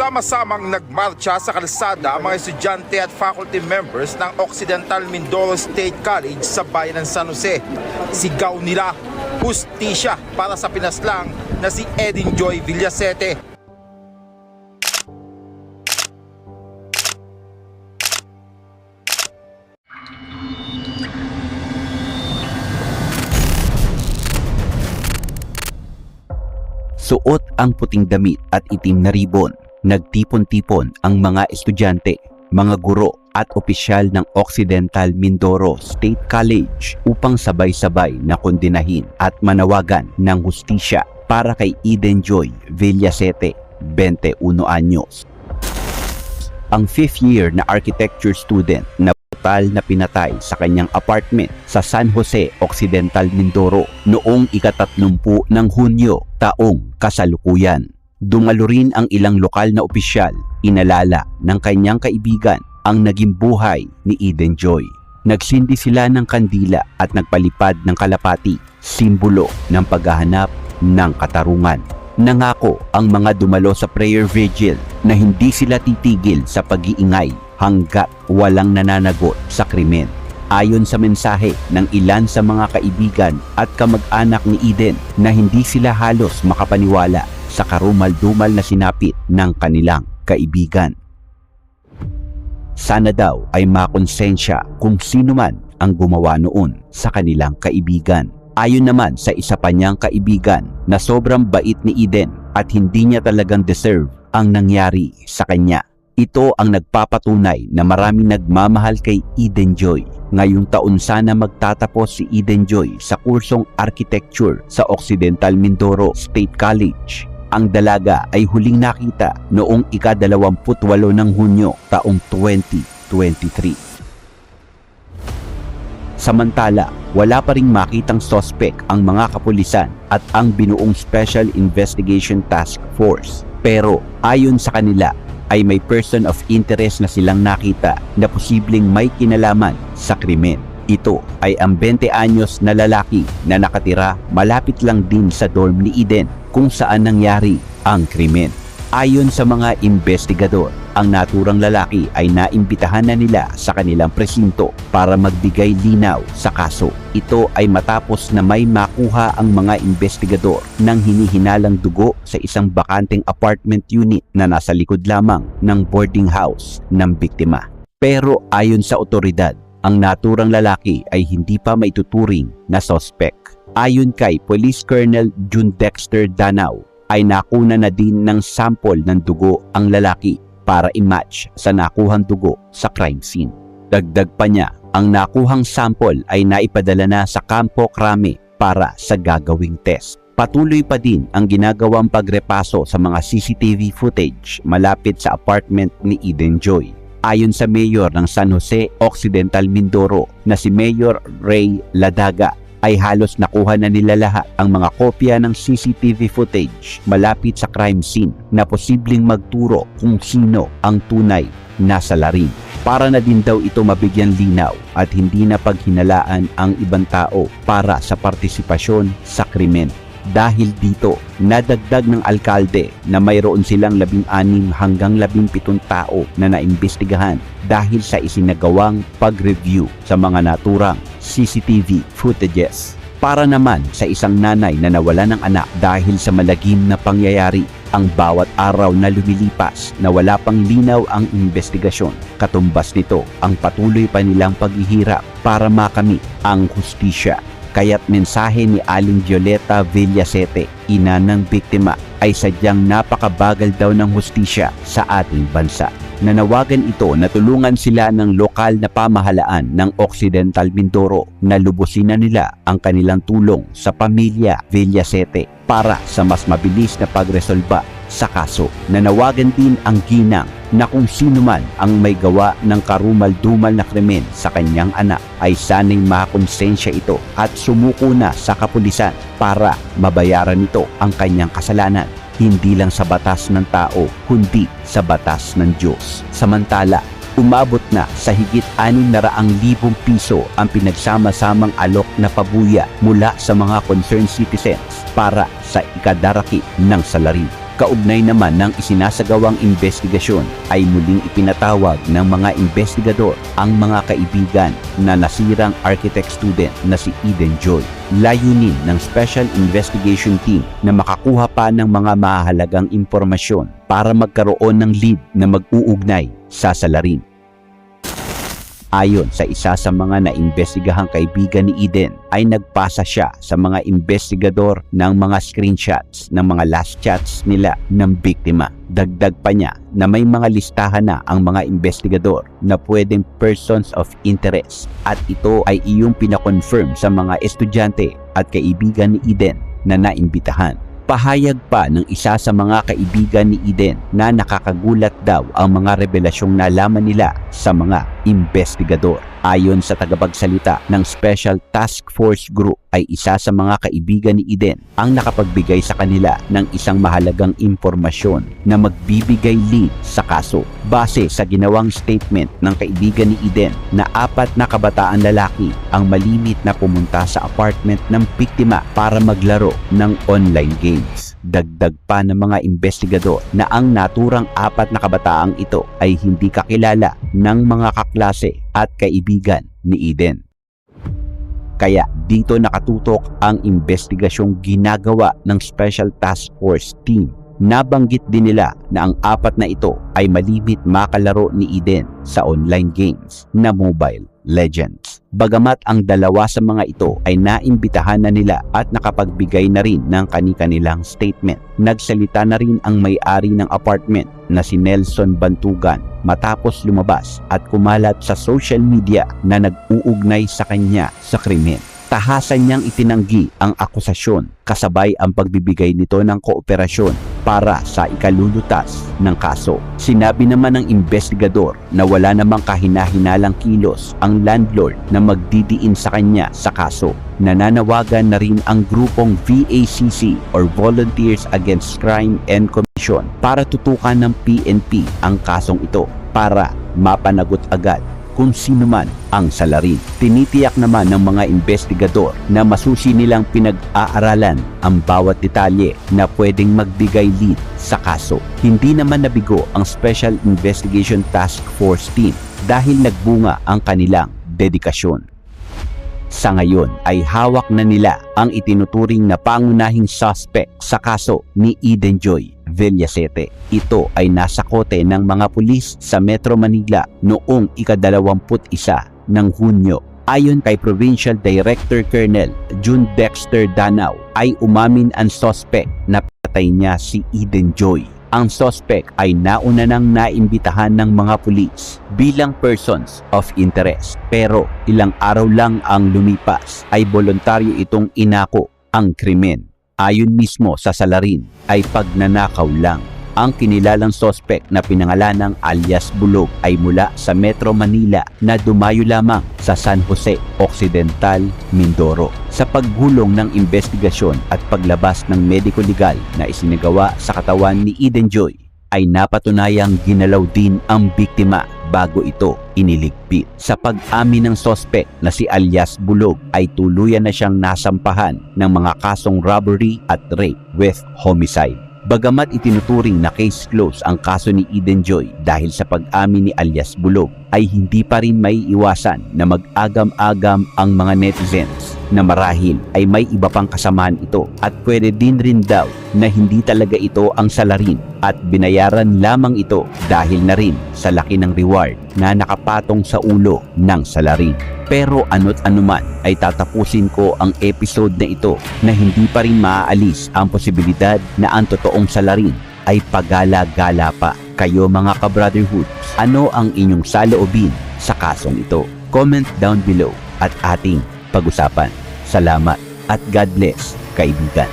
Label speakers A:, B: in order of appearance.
A: Sama-samang nagmarcha sa kalsada ang mga estudyante at faculty members ng Occidental Mindoro State College sa bayan ng San Jose. Sigaw nila, hustisya para sa pinaslang na si Edin Joy Villasete.
B: Suot ang puting damit at itim na ribon. Nagtipon-tipon ang mga estudyante, mga guro at opisyal ng Occidental Mindoro State College upang sabay-sabay na kondinahin at manawagan ng hustisya para kay Eden Joy Villasete, 21 anyos. Ang fifth year na architecture student na brutal na pinatay sa kanyang apartment sa San Jose Occidental Mindoro noong ikatatlumpu ng Hunyo taong kasalukuyan. Dumalo rin ang ilang lokal na opisyal, inalala ng kanyang kaibigan ang naging buhay ni Eden Joy. Nagsindi sila ng kandila at nagpalipad ng kalapati, simbolo ng paghahanap ng katarungan. Nangako ang mga dumalo sa prayer vigil na hindi sila titigil sa pag-iingay hanggat walang nananagot sa krimen. Ayon sa mensahe ng ilan sa mga kaibigan at kamag-anak ni Eden na hindi sila halos makapaniwala sa karumal-dumal na sinapit ng kanilang kaibigan. Sana daw ay makonsensya kung sino man ang gumawa noon sa kanilang kaibigan. Ayon naman sa isa pa niyang kaibigan na sobrang bait ni Eden at hindi niya talagang deserve ang nangyari sa kanya. Ito ang nagpapatunay na maraming nagmamahal kay Eden Joy. Ngayong taon sana magtatapos si Eden Joy sa kursong architecture sa Occidental Mindoro State College. Ang dalaga ay huling nakita noong ika-28 ng Hunyo taong 2023. Samantala, wala pa ring makitang sospek ang mga kapulisan at ang binuong Special Investigation Task Force. Pero ayon sa kanila ay may person of interest na silang nakita na posibleng may kinalaman sa krimen. Ito ay ang 20 anyos na lalaki na nakatira malapit lang din sa dorm ni Eden kung saan nangyari ang krimen. Ayon sa mga investigador, ang naturang lalaki ay naimbitahan na nila sa kanilang presinto para magbigay linaw sa kaso. Ito ay matapos na may makuha ang mga investigador ng hinihinalang dugo sa isang bakanteng apartment unit na nasa likod lamang ng boarding house ng biktima. Pero ayon sa otoridad, ang naturang lalaki ay hindi pa maituturing na sospek. Ayon kay Police Colonel June Dexter Danau, ay nakuna na din ng sample ng dugo ang lalaki para i-match sa nakuhang dugo sa crime scene. Dagdag pa niya, ang nakuhang sample ay naipadala na sa Campo Crame para sa gagawing test. Patuloy pa din ang ginagawang pagrepaso sa mga CCTV footage malapit sa apartment ni Eden Joy. Ayon sa mayor ng San Jose Occidental Mindoro na si Mayor Ray Ladaga ay halos nakuha na nila lahat ang mga kopya ng CCTV footage malapit sa crime scene na posibleng magturo kung sino ang tunay na salarin. Para na din daw ito mabigyan linaw at hindi na paghinalaan ang ibang tao para sa partisipasyon sa krimen. Dahil dito, nadagdag ng alkalde na mayroon silang 16 hanggang 17 tao na naimbestigahan dahil sa isinagawang pag-review sa mga naturang CCTV footages. Para naman sa isang nanay na nawala ng anak dahil sa malagim na pangyayari, ang bawat araw na lumilipas na wala pang linaw ang investigasyon. Katumbas nito ang patuloy pa nilang paghihirap para makamit ang hustisya. Kaya't mensahe ni Aling Violeta Villasete, ina ng biktima, ay sadyang napakabagal daw ng hustisya sa ating bansa. Nanawagan ito na tulungan sila ng lokal na pamahalaan ng Occidental Mindoro na lubusin na nila ang kanilang tulong sa pamilya Villasete para sa mas mabilis na pagresolba sa kaso. Nanawagan din ang ginang na kung sino man ang may gawa ng karumal-dumal na krimen sa kanyang anak ay sanay makonsensya ito at sumuko na sa kapulisan para mabayaran nito ang kanyang kasalanan hindi lang sa batas ng tao, kundi sa batas ng Diyos. Samantala, umabot na sa higit 600,000 piso ang pinagsama-samang alok na pabuya mula sa mga concerned citizens para sa ikadaraki ng salarin. Kaugnay naman ng isinasagawang investigasyon ay muling ipinatawag ng mga investigador ang mga kaibigan na nasirang architect student na si Eden Joy. Layunin ng Special Investigation Team na makakuha pa ng mga mahalagang impormasyon para magkaroon ng lead na mag-uugnay sa salarin. Ayon sa isa sa mga naimbestigahang kaibigan ni Eden ay nagpasa siya sa mga investigador ng mga screenshots ng mga last chats nila ng biktima. Dagdag pa niya na may mga listahan na ang mga investigador na pwedeng persons of interest at ito ay iyong pinakonfirm sa mga estudyante at kaibigan ni Eden na naimbitahan. Pahayag pa ng isa sa mga kaibigan ni Eden na nakakagulat daw ang mga revelasyong nalaman nila sa mga investigador. Ayon sa tagapagsalita ng Special Task Force Group ay isa sa mga kaibigan ni Eden ang nakapagbigay sa kanila ng isang mahalagang impormasyon na magbibigay lead sa kaso. Base sa ginawang statement ng kaibigan ni Eden na apat na kabataan lalaki ang malimit na pumunta sa apartment ng biktima para maglaro ng online games. Dagdag pa ng mga investigador na ang naturang apat na kabataang ito ay hindi kakilala ng mga kaklase at kaibigan ni Eden. Kaya dito nakatutok ang investigasyong ginagawa ng Special Task Force Team. Nabanggit din nila na ang apat na ito ay malimit makalaro ni Eden sa online games na Mobile Legends. Bagamat ang dalawa sa mga ito ay naimbitahan na nila at nakapagbigay na rin ng kani-kanilang statement. Nagsalita na rin ang may-ari ng apartment na si Nelson Bantugan matapos lumabas at kumalat sa social media na nag-uugnay sa kanya sa krimen. Tahasan niyang itinanggi ang akusasyon kasabay ang pagbibigay nito ng kooperasyon para sa ikalulutas ng kaso. Sinabi naman ng investigador na wala namang kahinahinalang kilos ang landlord na magdidiin sa kanya sa kaso. Nananawagan na rin ang grupong VACC or Volunteers Against Crime and Commission para tutukan ng PNP ang kasong ito para mapanagot agad kung sino man ang salarin. Tinitiyak naman ng mga investigador na masusi nilang pinag-aaralan ang bawat detalye na pwedeng magbigay lead sa kaso. Hindi naman nabigo ang Special Investigation Task Force Team dahil nagbunga ang kanilang dedikasyon. Sa ngayon ay hawak na nila ang itinuturing na pangunahing suspect sa kaso ni Eden Joy Villasete. Ito ay nasa kote ng mga pulis sa Metro Manila noong ikadalawamput isa ng Hunyo. Ayon kay Provincial Director Colonel June Dexter Danao ay umamin ang suspect na patay niya si Eden Joy. Ang suspect ay nauna nang naimbitahan ng mga pulis bilang persons of interest. Pero ilang araw lang ang lumipas ay voluntaryo itong inako ang krimen. Ayon mismo sa salarin ay pagnanakaw lang. Ang kinilalang sospek na pinangalan ng alias Bulog ay mula sa Metro Manila na dumayo lamang sa San Jose Occidental, Mindoro. Sa paggulong ng investigasyon at paglabas ng medico legal na isinagawa sa katawan ni Eden Joy ay napatunayang ginalaw din ang biktima bago ito iniligpit. Sa pag-amin ng sospek na si alias Bulog ay tuluyan na siyang nasampahan ng mga kasong robbery at rape with homicide. Bagamat itinuturing na case close ang kaso ni Eden Joy dahil sa pag-amin ni alias Bulog, ay hindi pa rin may iwasan na mag-agam-agam ang mga netizens na marahil ay may iba pang kasamaan ito at pwede din rin daw na hindi talaga ito ang salarin at binayaran lamang ito dahil na rin sa laki ng reward na nakapatong sa ulo ng salarin. Pero ano't anuman ay tatapusin ko ang episode na ito na hindi pa rin maaalis ang posibilidad na ang totoong salarin ay pagala-gala pa. Kayo mga ka-brotherhood, ano ang inyong saloobin sa kasong ito? Comment down below at ating pag-usapan. Salamat at God bless, kaibigan.